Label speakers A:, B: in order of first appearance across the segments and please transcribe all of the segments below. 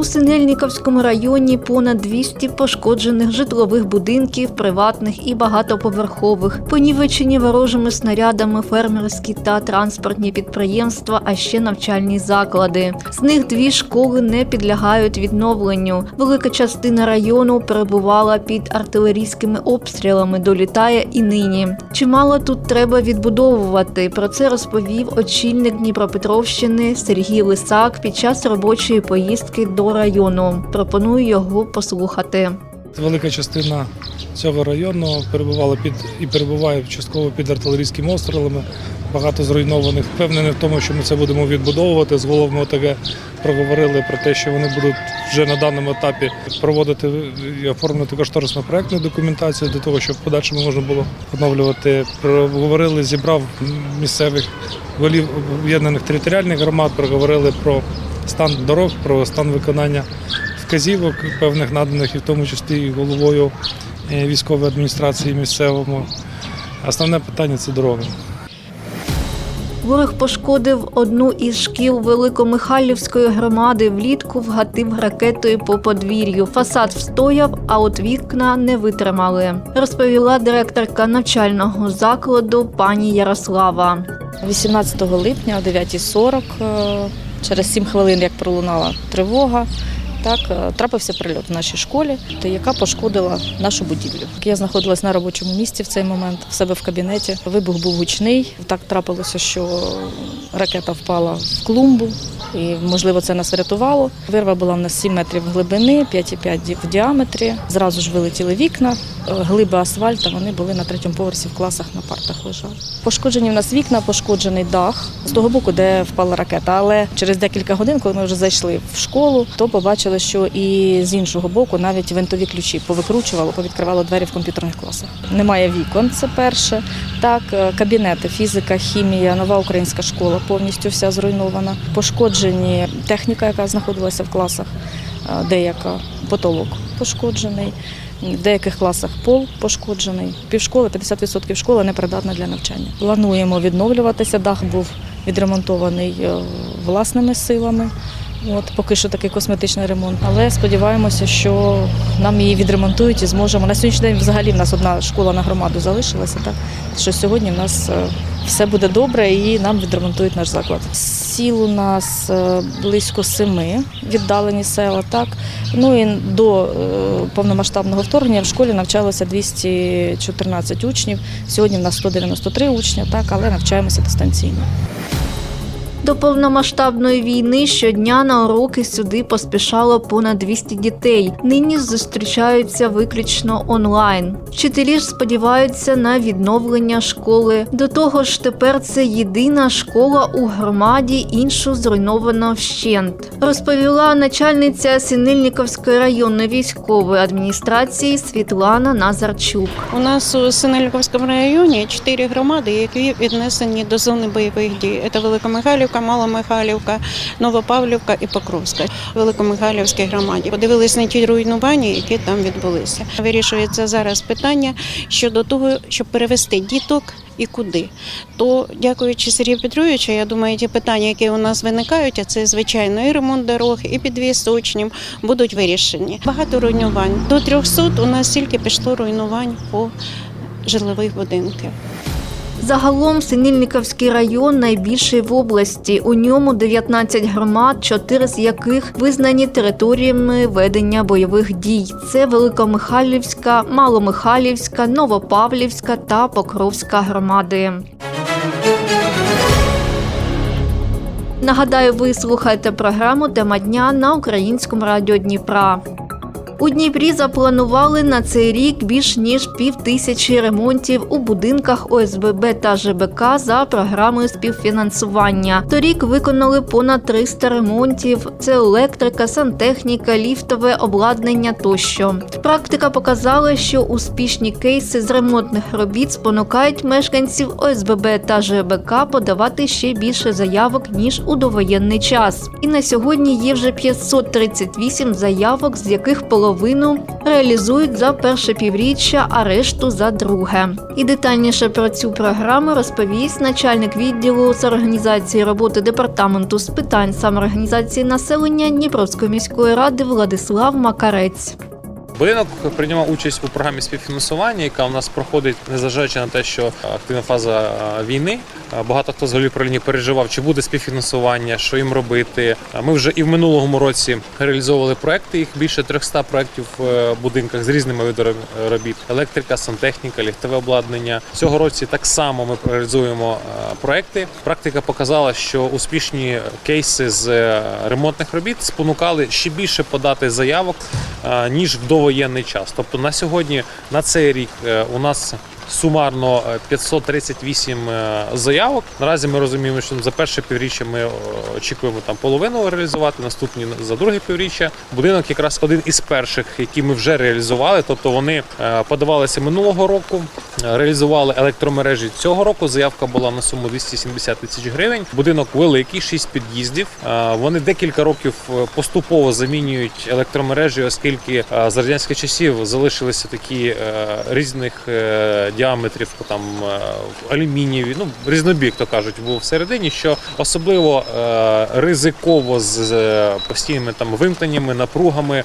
A: У Синельніковському районі понад 200 пошкоджених житлових будинків, приватних і багатоповерхових, понівечені ворожими снарядами фермерські та транспортні підприємства, а ще навчальні заклади. З них дві школи не підлягають відновленню. Велика частина району перебувала під артилерійськими обстрілами. Долітає і нині. Чимало тут треба відбудовувати. Про це розповів очільник Дніпропетровщини Сергій Лисак під час робочої поїздки до району. Пропоную його послухати.
B: Велика частина цього району перебувала під і перебуває частково під артилерійськими обстрілами. Багато зруйнованих. Впевнений в тому, що ми це будемо відбудовувати. З головами ОТГ проговорили про те, що вони будуть вже на даному етапі проводити і оформити кошторисно проектну документацію для того, щоб в подальшому можна було оновлювати. Проговорили, зібрав місцевих голів об'єднаних територіальних громад, проговорили про стан дорог, про стан виконання вказівок певних наданих, і в тому числі і головою е, військової адміністрації місцевому. Основне питання це дороги.
A: Ворог пошкодив одну із шкіл Великомихайлівської громади. Влітку вгатив ракетою по подвір'ю. Фасад встояв, а от вікна не витримали. Розповіла директорка навчального закладу пані Ярослава.
C: 18 липня о 9.40, е, через 7 хвилин, як пролунала тривога, так е, трапився прильот в нашій школі, яка пошкодила нашу будівлю. Я знаходилась на робочому місці в цей момент, в себе в кабінеті. Вибух був гучний. Так трапилося, що ракета впала в клумбу, і можливо це нас врятувало. Вирва була в нас 7 метрів глибини, 5,5 в діаметрі. Зразу ж вилетіли вікна, Е, глиби асфальта. Вони були на третьому поверсі в класах на партах лежали. Пошкоджені в нас вікна, пошкоджений дах з того боку, де впала ракета. Але через декілька годин, коли ми вже зайшли в школу, то побачили, що і з іншого боку навіть винтові ключі повикручувало, повідкривало двері в комп'ютерних класах. Немає вікон, це перше. Так, е, кабінети, фізика, хімія, нова українська школа повністю вся зруйнована. Пошкоджені техніка, яка знаходилася в класах, е, деяка потолок пошкоджений. В деяких класах пол пошкоджений. Півшколи, 50% школи непридатна для навчання. Плануємо відновлюватися. Дах був відремонтований е, власними силами. От поки що такий косметичний ремонт. Але сподіваємося, що нам її відремонтують і зможемо. На сьогоднішній день взагалі в нас одна школа на громаду залишилася. Так що сьогодні в нас е, все буде добре і нам відремонтують наш заклад. Сіл у нас е, близько семи віддалені села. Так ну і до е, повномасштабного вторгнення в школі навчалося 214 учнів. Сьогодні в нас 193 учня, так але навчаємося дистанційно.
A: До повномасштабної війни щодня на уроки сюди поспішало понад 200 дітей. Нині зустрічаються виключно онлайн. Вчителі ж сподіваються на відновлення школи. До того ж, тепер це єдина школа у громаді, іншу зруйновано вщент. Розповіла начальниця Синельниковської районної військової адміністрації Світлана Назарчук.
D: У нас у Синельниковському районі чотири громади, які віднесені до зони бойових дій. Це Великомихайлівка, Маломихайлівка, Новопавлівка і Покровська. Великомихайлівській громаді подивились на ті руйнування, які там відбулися. Вирішується зараз питання щодо того, щоб перевести діток. І куди? То, дякуючи Сергію Петровичу, я думаю, ті питання, які у нас виникають, а це звичайно і ремонт дорог, і підвіз учнів, будуть вирішені. Багато руйнувань. До 300 у нас тільки пішло руйнувань по житлових будинках.
A: Загалом Синільниковський район найбільший в області. У ньому 19 громад, 4 з яких визнані територіями ведення бойових дій. Це Великомихайлівська, Маломихайлівська, Новопавлівська та Покровська громади. Нагадаю, ви слухаєте програму Тема дня на українському радіо Дніпра. У Дніпрі запланували на цей рік більш ніж пів тисячі ремонтів у будинках ОСББ та ЖБК за програмою співфінансування. Торік виконали понад 300 ремонтів: це електрика, сантехніка, ліфтове обладнання тощо. Практика показала, що успішні кейси з ремонтних робіт спонукають мешканців ОСББ та ЖБК подавати ще більше заявок ніж у довоєнний час. І на сьогодні є вже 538 заявок, з яких половину реалізують за перше півріччя, а решту за друге. І детальніше про цю програму розповість начальник відділу з організації роботи департаменту з питань самоорганізації населення Дніпровської міської ради Владислав Макарець.
E: Будинок приймав участь у програмі співфінансування, яка у нас проходить, незважаючи на те, що активна фаза е, війни. Е, Багато хто з голів правління переживав, чи буде співфінансування, що їм робити. Е, Ми вже і в минулому році реалізовували проекти. Їх більше 300 проєктів в будинках з різними видами робіт: електрика, сантехніка, ліфтове обладнання. Цього році так само ми реалізуємо проекти. Практика показала, що успішні кейси з ремонтних робіт спонукали ще більше подати заявок ніж в довоєнний час. Тобто на сьогодні, на цей рік, е, у нас сумарно е, 538 е, заявок. Наразі ми розуміємо, що за перше півріччя ми е, очікуємо там половину реалізувати, наступні за друге півріччя. Будинок якраз один із перших, які ми вже реалізували. Тобто вони е, подавалися минулого року, е, реалізували електромережі цього року. Заявка була на суму 270 тисяч гривень. Будинок великий, 6 під'їздів. Е, Вони декілька років е, поступово замінюють електромережі, оскільки е, з радянських часів залишилися такі е, різних е, діаметрів, там е, алюмінієві, ну різнобік, то кажуть, був всередині, що особливо е, ризиково з е, постійними там вимкненнями, напругами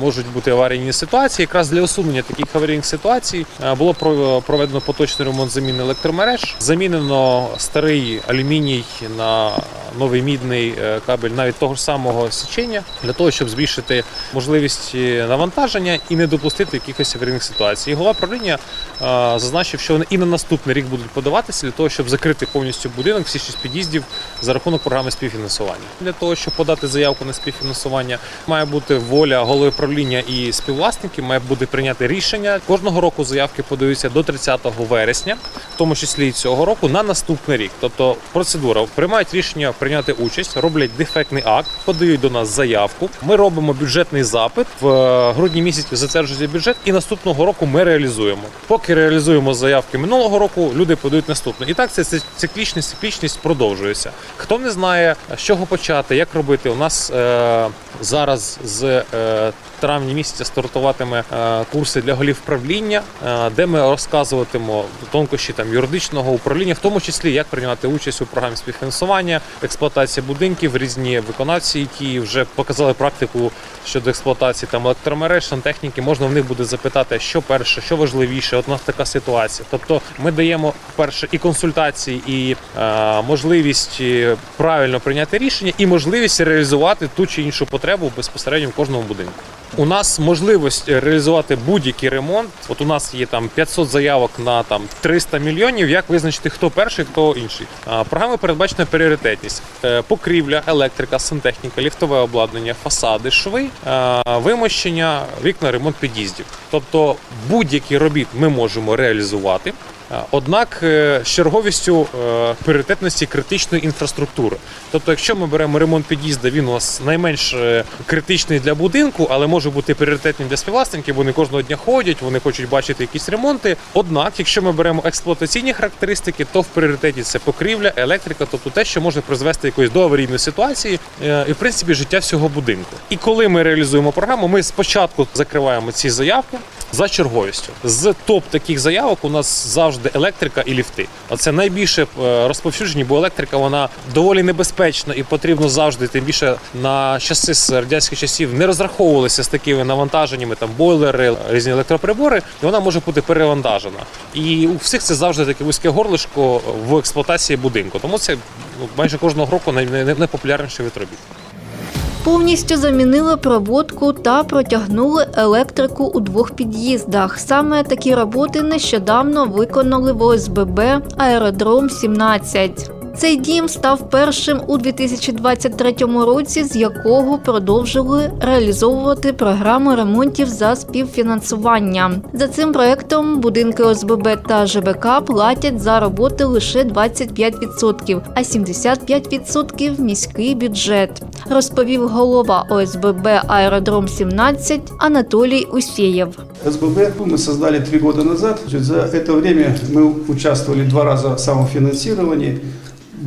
E: можуть бути аварійні ситуації. Якраз для усунення таких аварійних ситуацій було про- проведено поточний ремонт заміни електромереж. Замінено старий алюміній на новий мідний кабель навіть того ж самого січення для того, щоб збільшити можливість навантаження і не допустити якихось аварійних ситуацій. Голова правління е, зазначив, що вони і на наступний рік будуть подаватися для того, щоб закрити повністю будинок, всі шість під'їздів за рахунок програми співфінансування. Для того, щоб подати заявку на співфінансування, має бути воля голови правління і співвласників, має бути прийняти рішення. Кожного року заявки подаються до 30 вересня, в тому числі і цього року, на наступний рік. Тобто процедура приймають рішення прийняти участь, роблять дефектний акт, подають до нас заявку. Ми робимо бюджетний запит в грудні місяці. Затверджується бюджет, і наступного року ми реалізуємо. Поки реалізуємо заявки минулого року, люди подають наступне. І так ця циклічність, циклічність продовжується. Хто не знає, з чого почати, як робити, у нас е, зараз з е, травня місяця стартуватиме е, курси для голів правління, е, де ми розказуватимо тонкощі там юридичного управління, в тому числі як приймати участь у програмі співфінансування, експлуатація будинків, різні виконавці, які вже показали практику щодо експлуатації там електромереж, сантехніки. Можна в них буде запитати, що перше, що важливіше. От у нас така ситуація. Тобто, ми даємо перше і консультації, і е, можливість е, правильно прийняти рішення, і можливість реалізувати ту чи іншу потребу безпосередньо в кожному будинку. У нас можливість реалізувати будь-який ремонт. От у нас є там 500 заявок на там 300 мільйонів. Як визначити, хто перший, хто інший? А, Програмою передбачена пріоритетність: Е, покрівля, електрика, сантехніка, ліфтове обладнання, фасади, шви, вимощення, вікна, ремонт під'їздів. Тобто будь-які робіт ми можемо реалізувати. Однак е, з черговістю е, пріоритетності критичної інфраструктури. Тобто, якщо ми беремо ремонт під'їзду, він у нас найменш е, критичний для будинку, але може бути пріоритетним для співвласників. Вони кожного дня ходять, вони хочуть бачити якісь ремонти. Однак, якщо ми беремо експлуатаційні характеристики, то в пріоритеті це покрівля, електрика, тобто те, що може призвести якоїсь до аварійної ситуації, і в принципі життя всього будинку. І коли ми реалізуємо програму, ми спочатку закриваємо ці заявки за черговістю. З топ таких заявок у нас завжди електрика і ліфти. Оце найбільше е, розповсюджені, бо електрика вона доволі небезпечна і потрібно завжди, тим більше на часи з радянських часів не розраховувалися з такими навантаженнями, там бойлери, різні електроприбори, і вона може бути перевантажена. І у всіх це завжди таке вузьке горлишко в експлуатації будинку. Тому це ну, майже кожного року най- най- найпопулярніший вид робіт.
A: Повністю замінили проводку та протягнули електрику у двох під'їздах. Саме такі роботи нещодавно виконали в ОСББ Аеродром 17. Цей дім став першим у 2023 році, з якого продовжили реалізовувати програму ремонтів за співфінансування. За цим проектом будинки ОСББ та ЖБК платять за роботи лише 25%, а 75% – міський бюджет, розповів голова ОСББ Аеродром 17 Анатолій Усєєв.
F: СББ мы создали три года назад. Значит, За это время мы участвовали два раза в самофинансировании.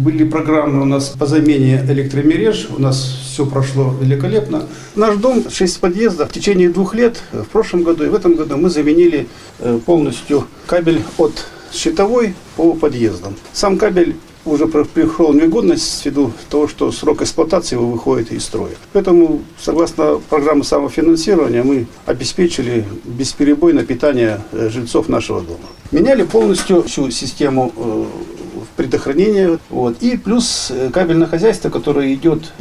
F: Были программы у нас по замене электромереж. У нас все прошло великолепно. Наш дом, 6 подъездов. В течение двух лет, в прошлом году и в этом году, мы заменили э, полностью кабель от щитовой по подъездам. Сам кабель уже пришел в негодность ввиду того, что срок эксплуатации его выходит из строя. Поэтому, согласно программе самофинансирования, мы обеспечили бесперебойное питание э, жильцов нашего дома. Меняли полностью всю систему э, предохранения. Вот. И плюс э, кабельное хозяйство, которое идет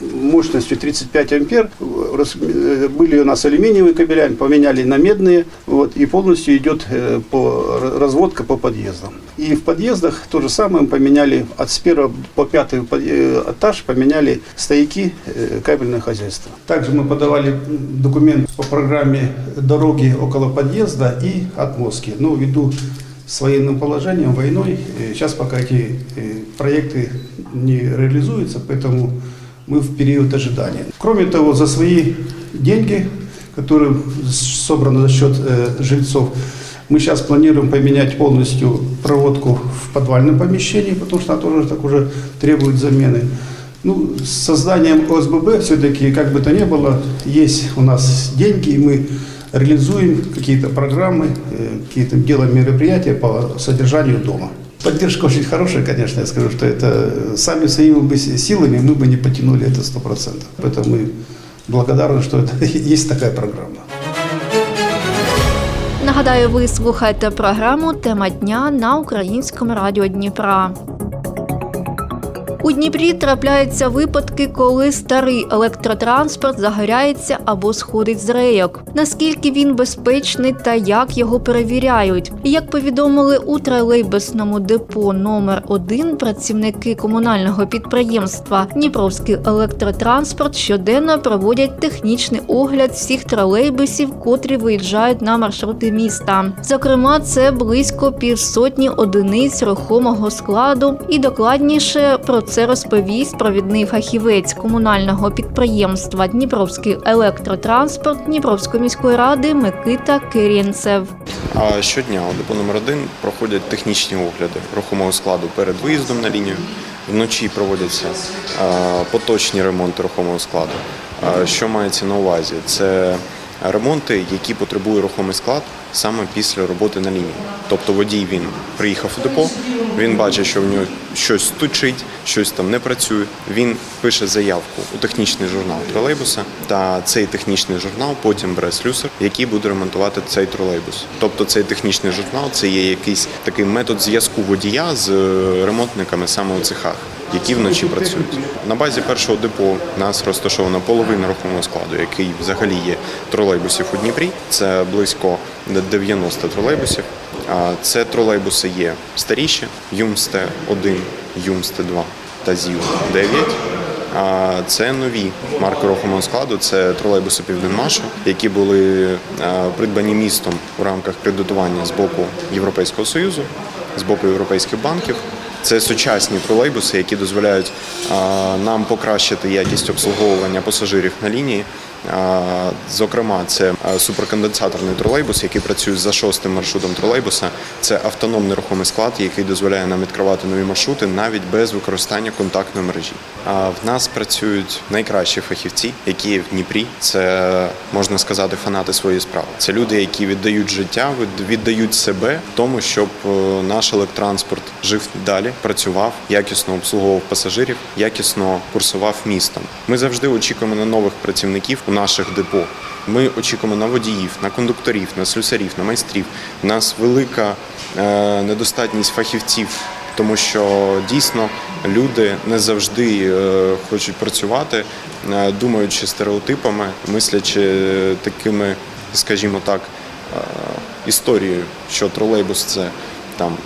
F: мощностью 35 ампер. Э, Были у нас алюминиевые кабеля, поменяли на медные. Вот, и полностью идет э, по, разводка по подъездам. И в подъездах то же самое поменяли от с первого по пятый э, этаж, поменяли стояки кабельное хозяйство. Также мы подавали документ по программе дороги около подъезда и отмостки. Но ввиду с военным положением, войной, сейчас пока эти проекты не реализуются, поэтому мы в период ожидания. Кроме того, за свои деньги, которые собраны за счет э, жильцов, мы сейчас планируем поменять полностью проводку в подвальном помещении, потому что она тоже так уже требует замены. Ну, с созданием ОСББ все-таки, как бы то ни было, есть у нас деньги, и мы реализуем какие-то программы, э, какие-то делаем мероприятия по содержанию дома. Поддержка очень хорошая, конечно, я скажу, что это э, сами своими бы с- силами мы бы не потянули это 100%. Поэтому мы благодарны, что это, есть такая программа.
A: Нагадаю, ви слухаєте програму Тема дня на українському радіо Дніпра. У Дніпрі трапляються випадки, коли старий електротранспорт загоряється або сходить з рейок. Наскільки він безпечний та як його перевіряють? Як повідомили у тролейбусному депо номер 1 працівники комунального підприємства Дніпровський електротранспорт щоденно проводять технічний огляд всіх тролейбусів, котрі виїжджають на маршрути міста. Зокрема, це близько півсотні одиниць рухомого складу, і докладніше про це розповість провідний фахівець комунального підприємства Дніпровський електротранспорт Дніпровської міської ради Микита Кирєнцев.
G: А щодня у депо номер 1 проходять технічні огляди рухомого складу перед виїздом на лінію. Вночі проводяться поточні ремонти рухомого складу. Що мається на увазі? Це ремонти, які потребує рухомий склад саме після роботи на лінії. Тобто водій він приїхав у депо, він бачить, що в нього щось стучить, щось там не працює. Він пише заявку у технічний журнал тролейбуса, та цей технічний журнал потім бере слюсар, який буде ремонтувати цей тролейбус. Тобто цей технічний журнал це є якийсь такий метод зв'язку водія з е, ремонтниками саме у цехах. Які вночі працюють на базі першого депо нас розташована половина рухомого складу, який взагалі є тролейбусів у Дніпрі. Це близько 90 тролейбусів. Це тролейбуси є старіші, Юмсте 1, Юмсте 2 та ЗІУ 9. А Це нові марки рухомого складу. Це тролейбуси Південмашу, які були придбані містом у рамках кредитування з боку Європейського союзу, з боку європейських банків. Це сучасні тролейбуси, які дозволяють нам покращити якість обслуговування пасажирів на лінії. Зокрема, це суперконденсаторний тролейбус, який працює за шостим маршрутом тролейбуса. Це автономний рухомий склад, який дозволяє нам відкривати нові маршрути навіть без використання контактної мережі. А в нас працюють найкращі фахівці, які в Дніпрі. Це можна сказати, фанати своєї справи. Це люди, які віддають життя, від- віддають себе тому, щоб е, наш електротранспорт жив далі, працював, якісно обслуговував пасажирів, якісно курсував містом. Ми завжди очікуємо на нових працівників у наших депо. Ми очікуємо на водіїв, на кондукторів, на слюсарів, на майстрів. У нас велика е, недостатність фахівців тому що дійсно люди не завжди е, хочуть працювати, е, думаючи стереотипами, мислячи такими, скажімо так, історією, що тролейбус це там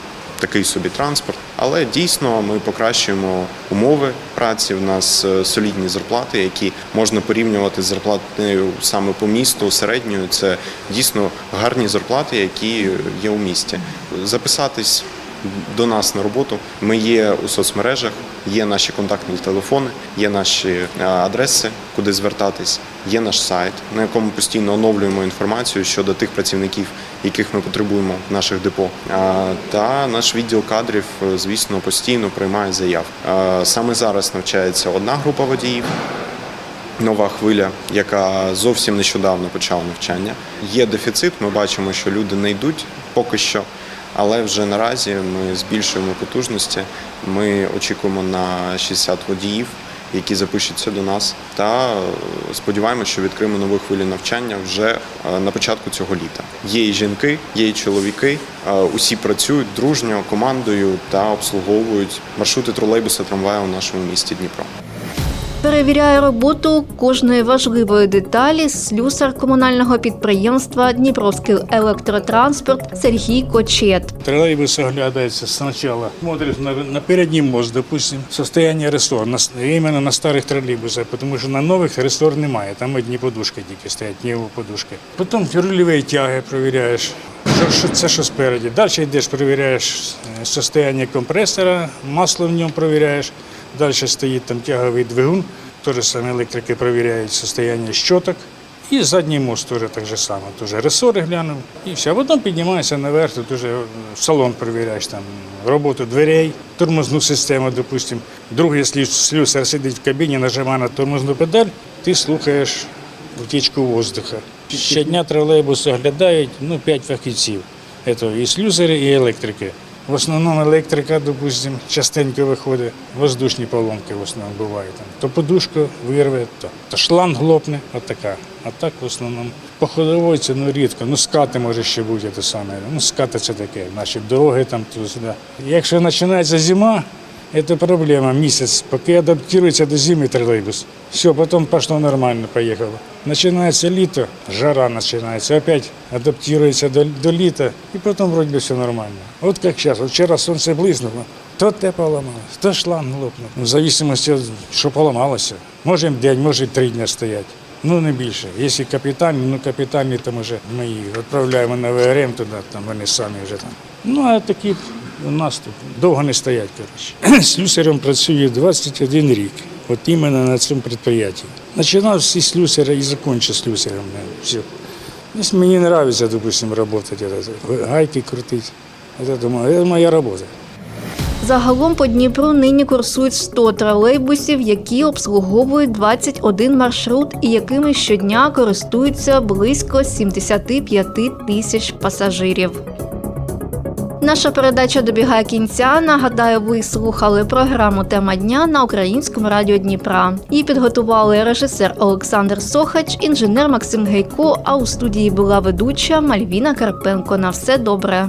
G: такий собі транспорт. Але дійсно ми покращуємо умови праці. У нас е, солідні зарплати, які можна порівнювати з зарплатою саме по місту середньою. Це дійсно гарні зарплати, які є у місті. Записатись до нас на роботу. Ми є у соцмережах, є наші контактні телефони, є наші е, адреси, куди звертатись. Є наш сайт, на якому постійно оновлюємо інформацію щодо тих працівників, яких ми потребуємо в наших депо. Та наш відділ кадрів, е, звісно, постійно приймає заяв. Саме зараз навчається одна група водіїв нова хвиля, яка зовсім нещодавно почала навчання. Є дефіцит. Ми бачимо, що люди не йдуть поки що. Але вже наразі ми збільшуємо потужності. Ми очікуємо на 60 водіїв, які запишуться до нас, та е, сподіваємося, що відкриємо нову хвилю навчання вже е, на початку цього літа. Є і жінки, є і чоловіки. Е, Усі працюють дружньо командою та обслуговують маршрути тролейбуса трамвая у нашому місті Дніпро.
A: Перевіряє роботу кожної важливої деталі слюсар комунального підприємства Дніпровський електротранспорт Сергій Кочет.
H: Троллейбус оглядается сначала, смотрит на, на передний мост, допустим, состояние рессор, на, именно на старых троллейбусах, потому что на новых рессор немає, там одні подушки тільки стоять, не подушки. Потім рульові тяги перевіряєш, що, це що спереді. Далі йдеш, перевіряєш е, состояние компресора, масло в ньому перевіряєш. Далі стоїть там тяговий двигун, теж саме електрики перевіряють состояние щоток. І задній мост теж так же само. Теж ресори глянув і все. А потім піднімаєшся наверх, тут вже в салон перевіряєш там роботу дверей, тормозну систему, допустим. Другий слю- слюсар сидить в кабіні, нажимає на тормозну педаль, ти слухаєш утічку воздуха. Щодня тролейбус оглядають ну, 5 фахівців. Це і слюсарі, і електрики. В основному електрика, допустим, частенько виходить, воздушні поломки в основному бувають. То подушку вирве, то, то шланг лопне, отака. А так в основному по це ну, рідко. Ну, скати може ще бути те саме. Ну, скати це таке, наші дороги там туди-сюди. Якщо починається зима, це проблема місяць, поки адаптується до зими тролейбус. Все, потім пішло нормально, поїхало. Починається літо, жара починається, опять адаптується до, до літа, і потім вроді би все нормально. От як зараз, от вчора сонце блиснуло, то те поламалось, то шланг лопнув. Ну, В зависимості, від, що поламалося. Може день, може три дні стоять. Ну не більше. Якщо капітальні, ну капітальні там вже ми їх відправляємо на ВРМ туди, там вони самі вже там. Ну а такі у нас тут довго не стоять, коротше. Слюсарем працює 21 рік. От іменно на цьому підприємстві. Починав всі слюсарі і закінчив слюсарем. да, Все. Если мені подобається, допустим, работать, это, гайки крутить. Это, думаю, это моя робота.
A: Загалом по Дніпру нині курсують 100 тролейбусів, які обслуговують 21 маршрут і якими щодня користуються близько 75 тисяч пасажирів. Наша передача добігає кінця. Нагадаю, ви слухали програму Тема дня на українському радіо Дніпра. Її підготували режисер Олександр Сохач, інженер Максим Гейко. А у студії була ведуча Мальвіна Карпенко. На все добре.